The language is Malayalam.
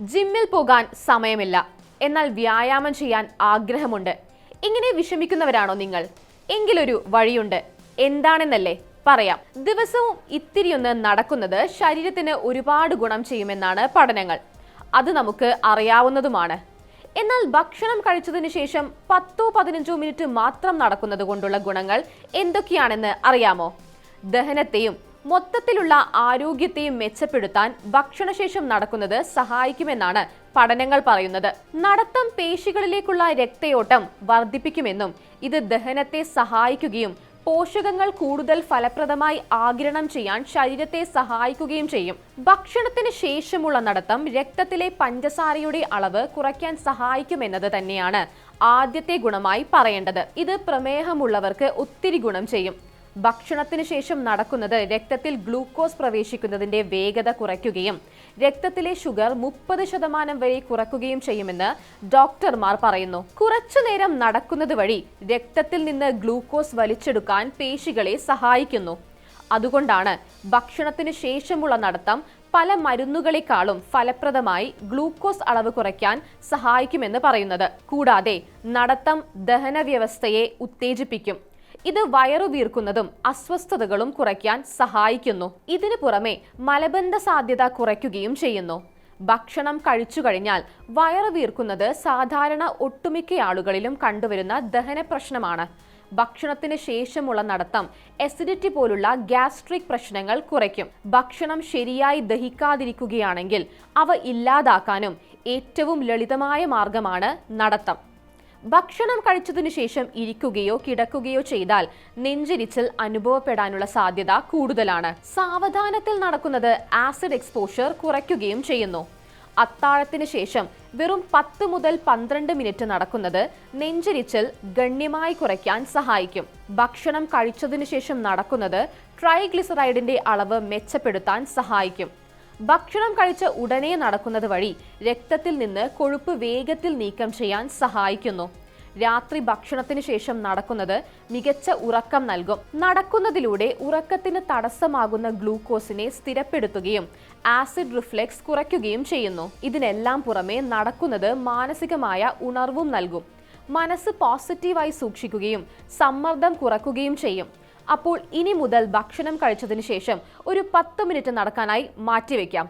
ജിമ്മിൽ പോകാൻ സമയമില്ല. എന്നാൽ വ്യായാമം ചെയ്യാൻ ആഗ്രഹമുണ്ട്. ഇങ്ങനെ വിഷമിക്കുന്നവരാണോ നിങ്ങൾ? എങ്കിലൊരു വഴിയുണ്ട്. എന്താണെന്നല്ലേ പറയാം. ദിവസവും ഇത്തിരിയൊന്ന് നടക്കുന്നത് ശരീരത്തിന് ഒരുപാട് ഗുണം ചെയ്യുമെന്നാണ് പഠനങ്ങൾ. അത് നമുക്ക് അറിയാവുന്നതുമാണ്. എന്നാൽ ഭക്ഷണം കഴിച്ചതിന് ശേഷം പത്തോ പതിനഞ്ചോ മിനിറ്റ് മാത്രം നടക്കുന്നത് കൊണ്ടുള്ള ഗുണങ്ങൾ എന്തൊക്കെയാണെന്ന് അറിയാമോ? ദഹനത്തെയും മൊത്തത്തിലുള്ള ആരോഗ്യത്തെയും മെച്ചപ്പെടുത്താൻ ഭക്ഷണശേഷം നടക്കുന്നത് സഹായിക്കുമെന്നാണ് പഠനങ്ങൾ പറയുന്നത്. നടത്തം പേശികളിലേക്കുള്ള രക്തയോട്ടം വർദ്ധിപ്പിക്കുമെന്നും ഇത് ദഹനത്തെ സഹായിക്കുകയും പോഷകങ്ങൾ കൂടുതൽ ഫലപ്രദമായി ആഗിരണം ചെയ്യാൻ ശരീരത്തെ സഹായിക്കുകയും ചെയ്യും. ഭക്ഷണത്തിന് ശേഷമുള്ള നടത്തം രക്തത്തിലെ പഞ്ചസാരയുടെ അളവ് കുറയ്ക്കാൻ സഹായിക്കുമെന്നത് തന്നെയാണ് ആദ്യത്തെ ഗുണമായി പറയേണ്ടത്. ഇത് പ്രമേഹമുള്ളവർക്ക് ഒത്തിരി ഗുണം ചെയ്യും. ഭക്ഷണത്തിന് ശേഷം നടക്കുന്നത് രക്തത്തിൽ ഗ്ലൂക്കോസ് പ്രവേശിക്കുന്നതിന്റെ വേഗത കുറയ്ക്കുകയും രക്തത്തിലെ ഷുഗർ മുപ്പത് ശതമാനം വരെ കുറയ്ക്കുകയും ചെയ്യുമെന്ന് ഡോക്ടർമാർ പറയുന്നു. കുറച്ചു നേരം നടക്കുന്നത് വഴി രക്തത്തിൽ നിന്ന് ഗ്ലൂക്കോസ് വലിച്ചെടുക്കാൻ പേശികളെ സഹായിക്കുന്നു. അതുകൊണ്ടാണ് ഭക്ഷണത്തിന് ശേഷമുള്ള നടത്തം പല മരുന്നുകളെക്കാളും ഫലപ്രദമായി ഗ്ലൂക്കോസ് അളവ് കുറയ്ക്കാൻ സഹായിക്കുമെന്ന് പറയുന്നത്. കൂടാതെ നടത്തം ദഹന വ്യവസ്ഥയെ ഉത്തേജിപ്പിക്കും. ഇത് വയറു വീർക്കുന്നതും അസ്വസ്ഥതകളും കുറയ്ക്കാൻ സഹായിക്കുന്നു. ഇതിനു പുറമെ മലബന്ധ സാധ്യത കുറയ്ക്കുകയും ചെയ്യുന്നു. ഭക്ഷണം കഴിച്ചു കഴിഞ്ഞാൽ വയറുവീർക്കുന്നത് സാധാരണ ഒട്ടുമിക്ക ആളുകളിലും കണ്ടുവരുന്ന ദഹന പ്രശ്നമാണ്. ഭക്ഷണത്തിന് ശേഷമുള്ള നടത്തം എസിഡിറ്റി പോലുള്ള ഗ്യാസ്ട്രിക് പ്രശ്നങ്ങൾ കുറയ്ക്കും. ഭക്ഷണം ശരിയായി ദഹിക്കാതിരിക്കുകയാണെങ്കിൽ അവ ഇല്ലാതാക്കാനും ഏറ്റവും ലളിതമായ മാർഗമാണ് നടത്തം. ഭക്ഷണം കഴിച്ചതിനു ശേഷം ഇരിക്കുകയോ കിടക്കുകയോ ചെയ്താൽ നെഞ്ചിരിച്ചൽ അനുഭവപ്പെടാനുള്ള സാധ്യത കൂടുതലാണ്. സാവധാനത്തിൽ നടക്കുന്നത് ആസിഡ് എക്സ്പോഷർ കുറയ്ക്കുകയും ചെയ്യുന്നു. അത്താഴത്തിന് ശേഷം വെറും പത്ത് മുതൽ പന്ത്രണ്ട് മിനിറ്റ് നടക്കുന്നത് നെഞ്ചിരിച്ചൽ ഗണ്യമായി കുറയ്ക്കാൻ സഹായിക്കും. ഭക്ഷണം കഴിച്ചതിനു ശേഷം നടക്കുന്നത് ട്രൈഗ്ലിസറൈഡിന്റെ അളവ് മെച്ചപ്പെടുത്താൻ സഹായിക്കും. ഭക്ഷണം കഴിച്ച ഉടനെ നടക്കുന്നത് വഴി രക്തത്തിൽ നിന്ന് കൊഴുപ്പ് വേഗത്തിൽ നീക്കം ചെയ്യാൻ സഹായിക്കുന്നു. രാത്രി ഭക്ഷണത്തിന് ശേഷം നടക്കുന്നത് മികച്ച ഉറക്കം നൽകും. നടക്കുന്നതിലൂടെ ഉറക്കത്തിന് തടസ്സമാകുന്ന ഗ്ലൂക്കോസിനെ സ്ഥിരപ്പെടുത്തുകയും ആസിഡ് റിഫ്ലെക്സ് കുറയ്ക്കുകയും ചെയ്യുന്നു. ഇതിനെല്ലാം പുറമെ നടക്കുന്നത് മാനസികമായ ഉണർവും നൽകും. മനസ്സ് പോസിറ്റീവായി സൂക്ഷിക്കുകയും സമ്മർദ്ദം കുറയ്ക്കുകയും ചെയ്യും. അപ്പോൾ ഇനി മുതൽ ഭക്ഷണം കഴിച്ചതിന് ശേഷം ഒരു പത്ത് മിനിറ്റ് നടക്കാനായി മാറ്റിവെക്കാം.